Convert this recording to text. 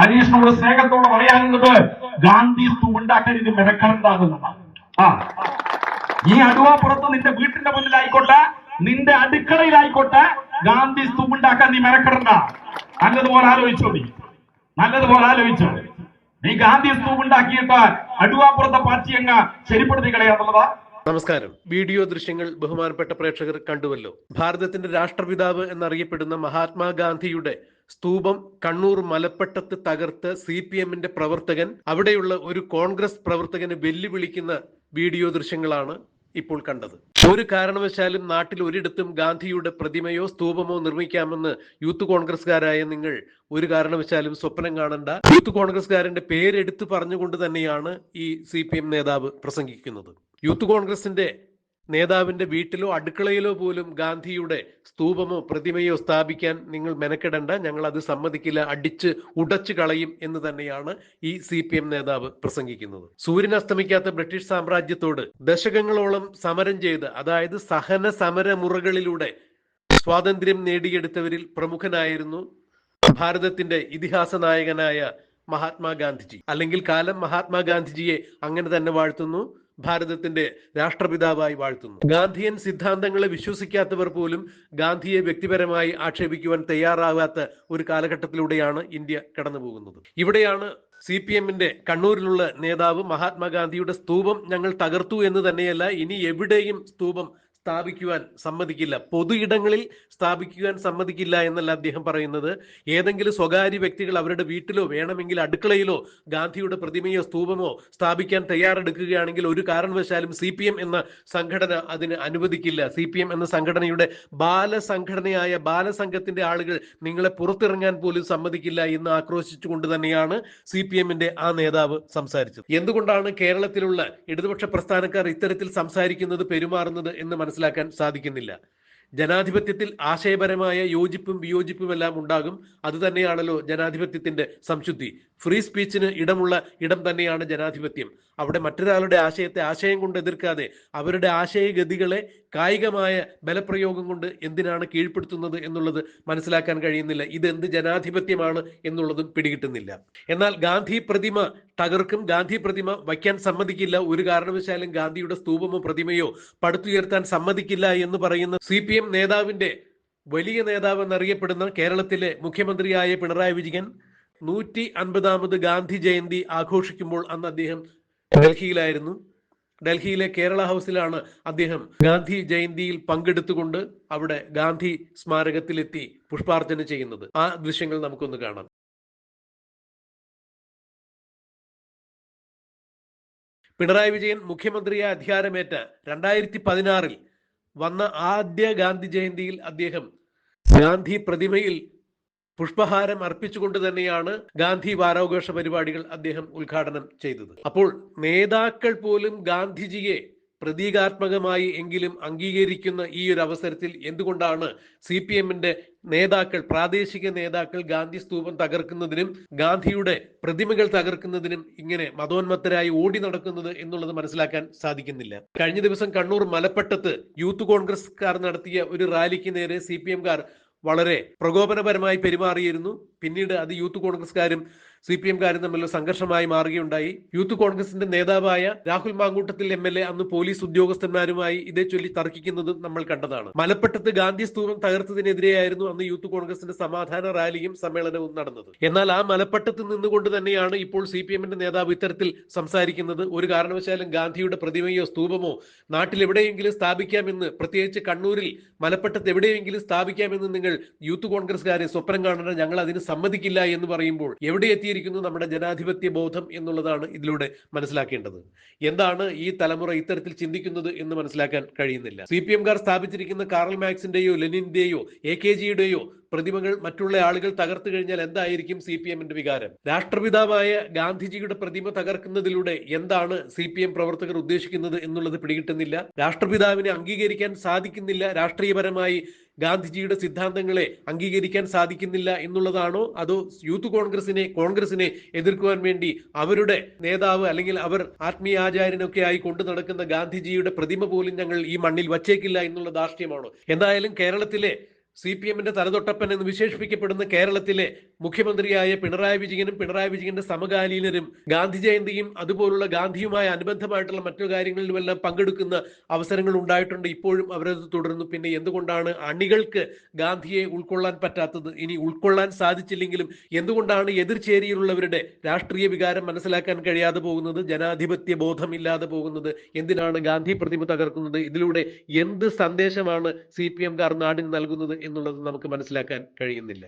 സനീഷിനോട് സ്നേഹത്തോടെ പറയാനുള്ളത് ഗാന്ധി ഉണ്ടാക്കാൻ ഇത് മെനക്കണ്ടാകുന്നതാണ് ആ. ഈ അടുവാപ്പുറത്ത് നിന്റെ വീട്ടിന്റെ മുന്നിലായിക്കോട്ടെ നിന്റെ അടുക്കളയിലായിക്കോട്ടെ ഗാന്ധി ഉണ്ടാക്കാൻ നീ മെനക്കെടണ്ട. നല്ലതുപോലെ ആലോചിച്ചോ നീ. നല്ലതുപോലെ ആലോചിച്ചോ. നീ ഗാന്ധി ഉണ്ടാക്കിയിട്ട് അടുവാപ്പുറത്തെ പാർട്ടി അങ്ങ് ശരിപ്പെടുത്തി കളയാന്നുള്ളതാ. നമസ്കാരം. വീഡിയോ ദൃശ്യങ്ങൾ ബഹുമാനപ്പെട്ട പ്രേക്ഷകർ കണ്ടുവല്ലോ. ഭാരതത്തിന്റെ രാഷ്ട്രപിതാവ് എന്നറിയപ്പെടുന്ന മഹാത്മാഗാന്ധിയുടെ സ്തൂപം കണ്ണൂർ മലപ്പെട്ടത്ത് തകർത്ത് സി പി എമ്മിന്റെ പ്രവർത്തകൻ അവിടെയുള്ള ഒരു കോൺഗ്രസ് പ്രവർത്തകനെ വെല്ലുവിളിക്കുന്ന വീഡിയോ ദൃശ്യങ്ങളാണ് ഇപ്പോൾ കണ്ടത്. ഒരു കാരണവശാലും നാട്ടിൽ ഒരിടത്തും ഗാന്ധിയുടെ പ്രതിമയോ സ്തൂപമോ നിർമ്മിക്കാമെന്ന് യൂത്ത് കോൺഗ്രസ്കാരായ നിങ്ങൾ ഒരു കാരണവശാലും സ്വപ്നം കാണണ്ട. യൂത്ത് കോൺഗ്രസ്കാരന്റെ പേരെടുത്ത് പറഞ്ഞുകൊണ്ട് തന്നെയാണ് ഈ സി നേതാവ് പ്രസംഗിക്കുന്നത്. യൂത്ത് കോൺഗ്രസിന്റെ നേതാവിന്റെ വീട്ടിലോ അടുക്കളയിലോ പോലും ഗാന്ധിയുടെ സ്തൂപമോ പ്രതിമയോ സ്ഥാപിക്കാൻ നിങ്ങൾ മെനക്കെടണ്ട. ഞങ്ങൾ അത് സമ്മതിക്കില്ല. അടിച്ച് ഉടച്ചു കളയും എന്ന് തന്നെയാണ് ഈ സി പി എം നേതാവ് പ്രസംഗിക്കുന്നത്. സൂര്യൻ അസ്തമിക്കാത്ത ബ്രിട്ടീഷ് സാമ്രാജ്യത്തോട് ദശകങ്ങളോളം സമരം ചെയ്ത് അതായത് സഹന സമര മുറകളിലൂടെ സ്വാതന്ത്ര്യം നേടിയെടുത്തവരിൽ പ്രമുഖനായിരുന്നു ഭാരതത്തിന്റെ ഇതിഹാസ നായകനായ മഹാത്മാഗാന്ധിജി അല്ലെങ്കിൽ കാലം മഹാത്മാഗാന്ധിജിയെ അങ്ങനെ തന്നെ വാഴ്ത്തുന്നു. ഭാരതത്തിന്റെ രാഷ്ട്രപിതാവായി വാഴ്ത്തുന്നു. ഗാന്ധിയൻ സിദ്ധാന്തങ്ങളെ വിശ്വസിക്കാത്തവർ പോലും ഗാന്ധിയെ വ്യക്തിപരമായി ആക്ഷേപിക്കുവാൻ തയ്യാറാകാത്ത ഒരു കാലഘട്ടത്തിലൂടെയാണ് ഇന്ത്യ കടന്നു പോകുന്നത് ഇവിടെയാണ് സി പി എമ്മിന്റെ കണ്ണൂരിലുള്ള നേതാവ് മഹാത്മാഗാന്ധിയുടെ സ്തൂപം ഞങ്ങൾ തകർത്തു എന്ന് തന്നെയല്ല ഇനി എവിടെയും സ്തൂപം സ്ഥാപിക്കുവാൻ സമ്മതിക്കില്ല. പൊതു ഇടങ്ങളിൽ സ്ഥാപിക്കുവാൻ സമ്മതിക്കില്ല എന്നല്ല അദ്ദേഹം പറയുന്നത്. ഏതെങ്കിലും സ്വകാര്യ വ്യക്തികൾ അവരുടെ വീട്ടിലോ വേണമെങ്കിൽ അടുക്കളയിലോ ഗാന്ധിയുടെ പ്രതിമയോ സ്തൂപമോ സ്ഥാപിക്കാൻ തയ്യാറെടുക്കുകയാണെങ്കിൽ ഒരു കാരണവശാലും സി പി എം എന്ന സംഘടന അതിന് അനുവദിക്കില്ല. സി പി എം എന്ന സംഘടനയുടെ ബാലസംഘടനയായ ബാലസംഘത്തിന്റെ ആളുകൾ നിങ്ങളെ പുറത്തിറങ്ങാൻ പോലും സമ്മതിക്കില്ല എന്ന് ആക്രോശിച്ചുകൊണ്ട് തന്നെയാണ് സി പി എമ്മിന്റെ ആ നേതാവ് സംസാരിച്ചത്. എന്തുകൊണ്ടാണ് കേരളത്തിലുള്ള ഇടതുപക്ഷ പ്രസ്ഥാനക്കാർ ഇത്തരത്തിൽ സംസാരിക്കുന്നത് പെരുമാറുന്നത് എന്ന് മനസ്സിലാക്കാൻ സാധിക്കുന്നില്ല. ജനാധിപത്യത്തിൽ ആശയപരമായ യോജിപ്പും വിയോജിപ്പും എല്ലാം ഉണ്ടാകും. അത് തന്നെയാണല്ലോ ജനാധിപത്യത്തിന്റെ സംശുദ്ധി. ഫ്രീ സ്പീച്ചിന് ഇടമുള്ള ഇടം തന്നെയാണ് ജനാധിപത്യം. അവിടെ മറ്റൊരാളുടെ ആശയത്തെ ആശയം കൊണ്ട് എതിർക്കാതെ അവരുടെ ആശയഗതികളെ കായികമായ ബലപ്രയോഗം കൊണ്ട് എന്തിനാണ് കീഴ്പ്പെടുത്തുന്നത് എന്നുള്ളത് മനസ്സിലാക്കാൻ കഴിയുന്നില്ല. ഇതെന്ത് ജനാധിപത്യമാണ് എന്നുള്ളതും പിടികിട്ടുന്നില്ല. എന്നാൽ ഗാന്ധി പ്രതിമ തകർക്കും. ഗാന്ധി പ്രതിമ വയ്ക്കാൻ സമ്മതിക്കില്ല. ഒരു കാരണവശാലും ഗാന്ധിയുടെ സ്തൂപമോ പ്രതിമയോ പടുത്തുയർത്താൻ സമ്മതിക്കില്ല എന്ന് പറയുന്ന സി പി എം നേതാവിന്റെ വലിയ നേതാവ് എന്നറിയപ്പെടുന്ന കേരളത്തിലെ മുഖ്യമന്ത്രിയായ പിണറായി വിജയൻ നൂറ്റി അൻപതാമത് ഗാന്ധി ജയന്തി ആഘോഷിക്കുമ്പോൾ അന്ന് അദ്ദേഹം ഡൽഹിയിലായിരുന്നു. ഡൽഹിയിലെ കേരള ഹൗസിലാണ് അദ്ദേഹം ഗാന്ധി ജയന്തിയിൽ പങ്കെടുത്തുകൊണ്ട് അവിടെ ഗാന്ധി സ്മാരകത്തിലെത്തി പുഷ്പാർച്ചന ചെയ്യുന്നത്. ആ ദൃശ്യങ്ങൾ നമുക്കൊന്ന് കാണാം. പിണറായി വിജയൻ മുഖ്യമന്ത്രിയെ അധികാരമേറ്റ രണ്ടായിരത്തി പതിനാറിൽ വന്ന ആദ്യ ഗാന്ധി ജയന്തിയിൽ അദ്ദേഹം ഗാന്ധി പ്രതിമയിൽ പുഷ്പഹാരം അർപ്പിച്ചുകൊണ്ട് തന്നെയാണ് ഗാന്ധി വാരാഘോഷ പരിപാടികൾ അദ്ദേഹം ഉദ്ഘാടനം ചെയ്തത്. അപ്പോൾ നേതാക്കൾ പോലും ഗാന്ധിജിയെ പ്രതീകാത്മകമായി എങ്കിലും അംഗീകരിക്കുന്ന ഈ ഒരു അവസരത്തിൽ എന്തുകൊണ്ടാണ് സി പി എമ്മിന്റെ നേതാക്കൾ പ്രാദേശിക നേതാക്കൾ ഗാന്ധി സ്തൂപം തകർക്കുന്നതിനും ഗാന്ധിയുടെ പ്രതിമകൾ തകർക്കുന്നതിനും ഇങ്ങനെ മതോന്മത്തരായി ഓടി നടക്കുന്നത് എന്നുള്ളത് മനസ്സിലാക്കാൻ സാധിക്കുന്നില്ല. കഴിഞ്ഞ ദിവസം കണ്ണൂർ മലപ്പട്ടത്ത് യൂത്ത് കോൺഗ്രസ് കാർ നടത്തിയ ഒരു റാലിക്ക് നേരെ സി പി എംകാർ വളരെ പ്രകോപനപരമായി പെരുമാറിയിരുന്നു. പിന്നീട് അത് യൂത്ത് കോൺഗ്രസ്കാരും സി പി എംകാരും തമ്മിലുള്ള സംഘർഷമായി മാറുകയുണ്ടായി. യൂത്ത് കോൺഗ്രസിന്റെ നേതാവായ Rahul Mamkootathil M L A അന്ന് പോലീസ് ഉദ്യോഗസ്ഥന്മാരുമായി ഇതേ ചൊല്ലി തർക്കിക്കുന്നതും നമ്മൾ കണ്ടതാണ്. മലപ്പട്ടത്ത് ഗാന്ധി സ്തൂപം തകർത്തതിനെതിരെയായിരുന്നു അന്ന് യൂത്ത് കോൺഗ്രസിന്റെ സമാധാന റാലിയും സമ്മേളനവും നടന്നത്. എന്നാൽ ആ മലപ്പട്ടത്ത് നിന്നുകൊണ്ട് തന്നെയാണ് ഇപ്പോൾ സി പി എമ്മിന്റെ നേതാവ് ഇത്തരത്തിൽ സംസാരിക്കുന്നത്. ഒരു കാരണവശാലും ഗാന്ധിയുടെ പ്രതിമയോ സ്തൂപമോ നാട്ടിൽ എവിടെയെങ്കിലും സ്ഥാപിക്കാമെന്ന് പ്രത്യേകിച്ച് കണ്ണൂരിൽ മലപ്പട്ടത്ത് എവിടെയെങ്കിലും സ്ഥാപിക്കാമെന്ന് നിങ്ങൾ യൂത്ത് കോൺഗ്രസ്സുകാരെ സ്വപ്നം കാണണം ഞങ്ങൾ അതിന് സമ്മതിക്കില്ല എന്ന് പറയുമ്പോൾ എവിടെ എത്തിയിരിക്കുന്നു നമ്മുടെ ജനാധിപത്യ ബോധം എന്നുള്ളതാണ് ഇതിലൂടെ മനസ്സിലാക്കേണ്ടത്. എന്താണ് ഈ തലമുറ ഇത്തരത്തിൽ ചിന്തിക്കുന്നത് എന്ന് മനസ്സിലാക്കാൻ കഴിയുന്നില്ല. സി പി എംകാർ സ്ഥാപിച്ചിരിക്കുന്ന കാറൽ മാക്സിന്റെയോ ലെനിന്റെയോ എ കെ ജിയുടെയോ പ്രതിമകൾ മറ്റുള്ള ആളുകൾ തകർത്തു കഴിഞ്ഞാൽ എന്തായിരിക്കും സി പി എമ്മിന്റെ വികാരം? രാഷ്ട്രപിതാവായ ഗാന്ധിജിയുടെ പ്രതിമ തകർക്കുന്നതിലൂടെ എന്താണ് സി പി എം പ്രവർത്തകർ ഉദ്ദേശിക്കുന്നത് എന്നുള്ളത് പിടികിട്ടുന്നില്ല. രാഷ്ട്രപിതാവിനെ അംഗീകരിക്കാൻ സാധിക്കുന്നില്ല. രാഷ്ട്രീയപരമായി ഗാന്ധിജിയുടെ സിദ്ധാന്തങ്ങളെ അംഗീകരിക്കാൻ സാധിക്കുന്നില്ല എന്നുള്ളതാണോ? അതോ യൂത്ത് കോൺഗ്രസിനെ കോൺഗ്രസിനെ എതിർക്കുവാൻ വേണ്ടി അവരുടെ നേതാവ് അല്ലെങ്കിൽ അവർ ആത്മീയാചാര്യനൊക്കെ ആയി കൊണ്ടു നടക്കുന്ന ഗാന്ധിജിയുടെ പ്രതിമ പോലും ഞങ്ങൾ ഈ മണ്ണിൽ വച്ചേക്കില്ല എന്നുള്ള ധാർഷ്ട്യമാണോ? എന്തായാലും കേരളത്തിലെ സി പി എമ്മിന്റെ തലതൊട്ടപ്പൻ എന്ന് വിശേഷിപ്പിക്കപ്പെടുന്ന കേരളത്തിലെ മുഖ്യമന്ത്രിയായ പിണറായി വിജയനും പിണറായി വിജയന്റെ സമകാലീനരും ഗാന്ധി ജയന്തിയും അതുപോലുള്ള ഗാന്ധിയുമായ അനുബന്ധമായിട്ടുള്ള മറ്റു കാര്യങ്ങളിലുമെല്ലാം പങ്കെടുക്കുന്ന അവസരങ്ങൾ ഉണ്ടായിട്ടുണ്ട്. ഇപ്പോഴും അവരത് തുടരുന്നു. പിന്നെ എന്തുകൊണ്ടാണ് അണികൾക്ക് ഗാന്ധിയെ ഉൾക്കൊള്ളാൻ പറ്റാത്തത്? ഇനി ഉൾക്കൊള്ളാൻ സാധിച്ചില്ലെങ്കിലും എന്തുകൊണ്ടാണ് എതിർചേരിയിലുള്ളവരുടെ രാഷ്ട്രീയ വികാരം മനസ്സിലാക്കാൻ കഴിയാതെ പോകുന്നത്? ജനാധിപത്യ ബോധമില്ലാതെ പോകുന്നത്? എന്തിനാണ് ഗാന്ധി പ്രതിമ തകർക്കുന്നത്? ഇതിലൂടെ എന്ത് സന്ദേശമാണ് സി പി എംകാർ നാടിന് നൽകുന്നത് എന്നുള്ളത് നമുക്ക് മനസ്സിലാക്കാൻ കഴിയുന്നില്ല.